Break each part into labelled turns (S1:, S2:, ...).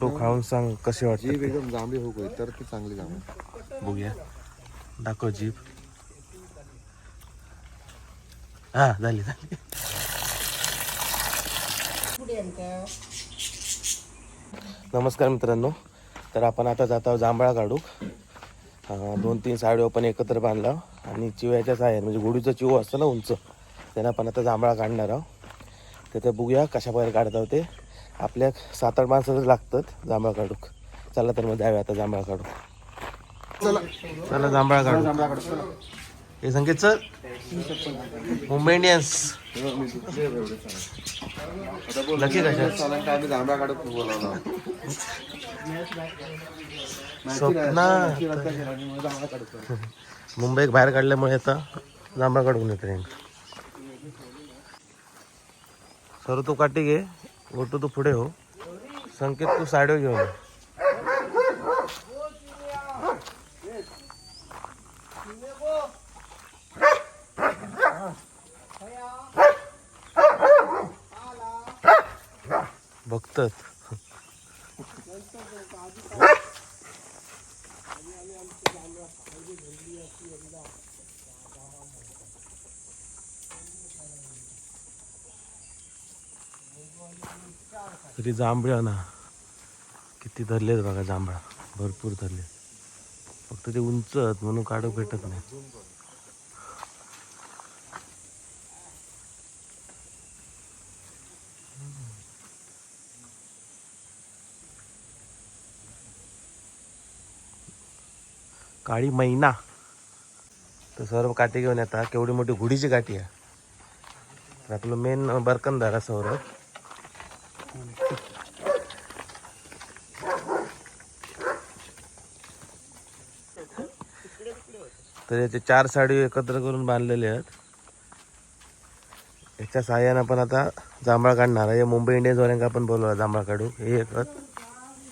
S1: तो खाऊन सांग कशी वाटते
S2: जीभ एकदम जांभळी होऊ तर ती चांगली जांभळी.
S1: बघूया. दाखव जीप हा झाली झाली. नमस्कार मित्रांनो. तर आपण आता जात आहोत जांभळा काढू दोन तीन साडीઓ पण एकत्र बांधला आणि चिव्याच्या साह्याने म्हणजे गुढीचा चिव असतो ना उंच त्यानं आपण आता जांभळा काढणार आहोत. तर ते बघूया कशा प्रकारे काढत आहोत ते. आपल्या सात आठ माणसं लागतात जांभळा काढूक. चला तर मग द्यावे आता जांभळा काढू चला. जांभळा काढू हे Sanket sir? Mumbai Indians. Lucky कशा?
S2: जांभळा
S1: स्वप्ना. मुंबईत बाहेर काढल्यामुळे आता जांभळा काढून येते सर तू काठी घे. गोटू तू पुढे हो. संकेत तू साडीवर घेऊन बघतात तरी जांभळं ना. किती धरलेत बघा जांभळा. भरपूर धरले फक्त ते उंच आहेत म्हणून काढू भेटत नाही. काळी मैना. तर सर्व काठी घेऊन येतात. केवढी मोठी घुडीची काठी आहे. आपलं मेन बरकंदार आहे सौरभ. तर याचे चार साडी एकत्र करून बांधलेले आहेत. याच्या सहाय्यानं आपण आता जांभळा काढणार आहे. मुंबई इंडियन्सवाल्यांक आपण बोलवला जांभळा काढू हे एक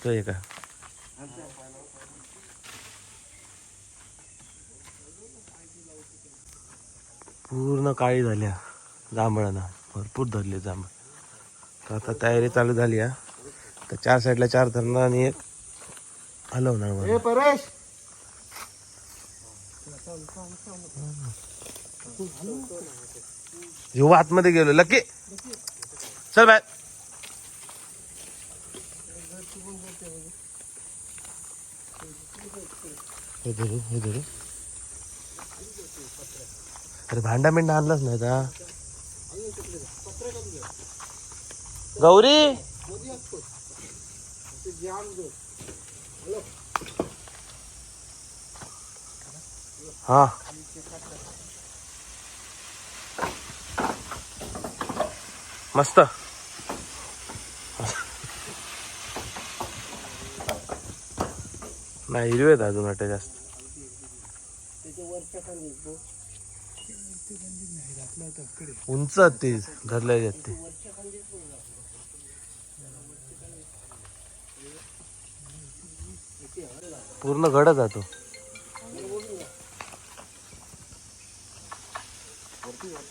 S1: तो एक आहे. पूर्ण काळी झाल्या जांभळानं. भरपूर धरले जांभळ. तर आता तयारी चालू झाली आहे. तर चार साईडला चार धरणार आणि एक हलवणार
S2: परेश!
S1: जेव्हा आतमध्ये गेलो लकी. चल बाय अरे भांडा मिंडा आणलाच नाही का गौरी. हा. मस्त. नाही हिरवे आहेत अजून वाटते जास्त. उंच ते धरले जात ते. पूर्ण घडत जातो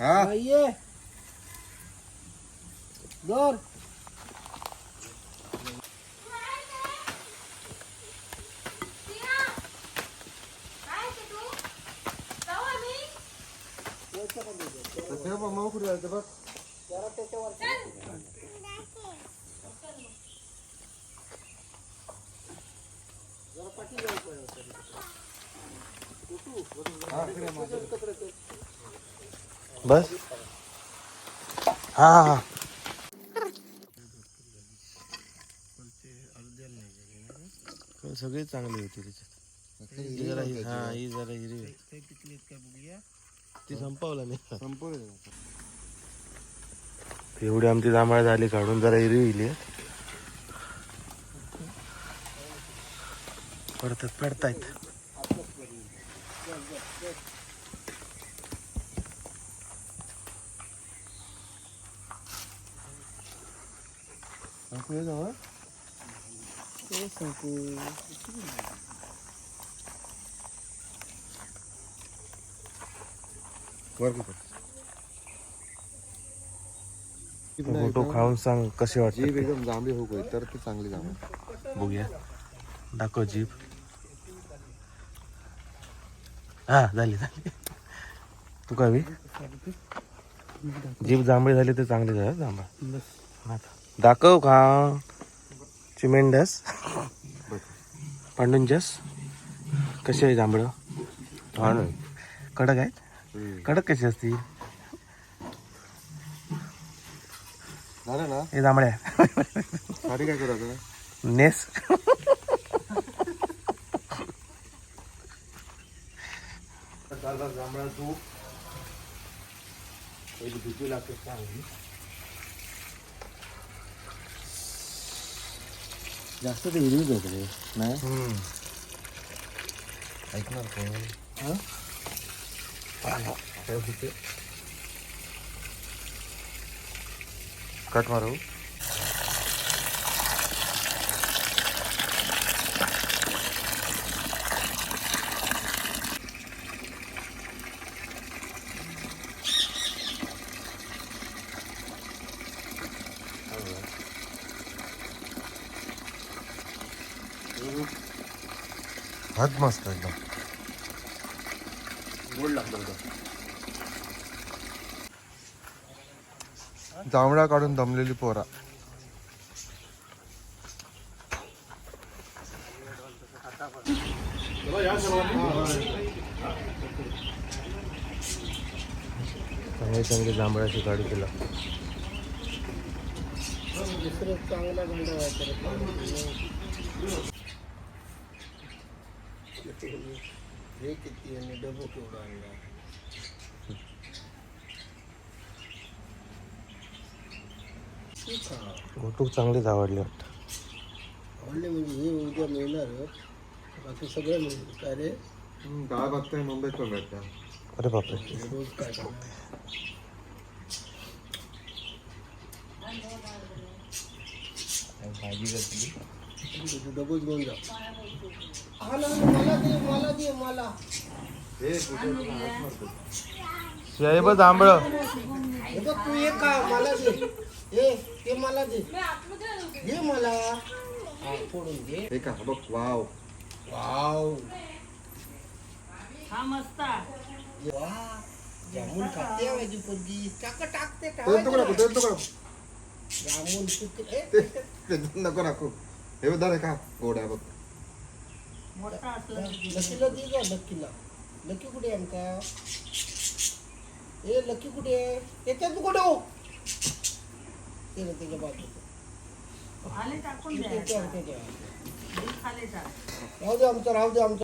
S2: हा ठेव बा, मग कुठे जायचं बघ
S1: बस. हा सगळे चांगले होते त्याच्यात. ही जरा. हि- जरा हिरवी. ती संपवला नाही.
S2: संपवलं
S1: एवढी आमची जांभळा झाली काढून जरा हिरविली पडतात पडतायत. फोटो खाऊन सांग कसे
S2: जीभ
S1: वाटते
S2: एकदम जांभळी हो गई तर ती चांगली जांभळी
S1: बघूया दाखव जीप हा झाली झाली तू काय? जीप जांभळी झाली तर चांगली झाली जांभळा आता दाखव खा चिमेंडस. पांडुंजस कशी आहे जांभळं?
S2: हा ना
S1: कडक आहेत? कडक कशी असती?
S2: झालं ना?
S1: हे जांभळ्या
S2: साडी काय
S1: नेस. जांभळा तू भीती लागते चांगली
S2: जास्त ते हिरवीच होत रे नाही?
S1: ऐकणार कोण?
S2: कट मारू? हात मस्त एकदम
S1: गोड लागतो
S2: जांभळा काढून दमलेली पोरा.
S1: चांगले चांगले जांभळाची गाडी केला. घोटूक चांगलीच आवडली वाटतं.
S3: आवडले म्हणजे हे उद्या मिळणार बाकी सगळं मिळेल काय रे?
S2: डाळ बघताय मुंबईत पण भेटत्या
S1: अरे बापरे.
S3: रोज काय करणार? तू डबोच घेऊन जा हा ना, मला दे मला दे मला
S1: हे बघ जांभळ
S3: हे बघ तू ये का मला दे ए ते मला दे दे मला हा, फोडून दे
S2: हे का बघ वाव
S3: वाव हा वा जामून खाते माझी पोरगी टाक टाकते
S2: तेल नको तुकडा तेल नको नको.
S3: जामून किती ए,
S2: ते ते नको नको हे बघ दादा का गोड्या बघ.
S3: लकीला दे. जा लकीला लकी कुठे आहे आमका ए लकी कुठे आहे? याच्यात कुठे हो? ते ना त्याच्या बाजूला.
S4: आले टाकून द्या. खाली टाक.
S3: राहू दे आमचं राहू दे आमचं.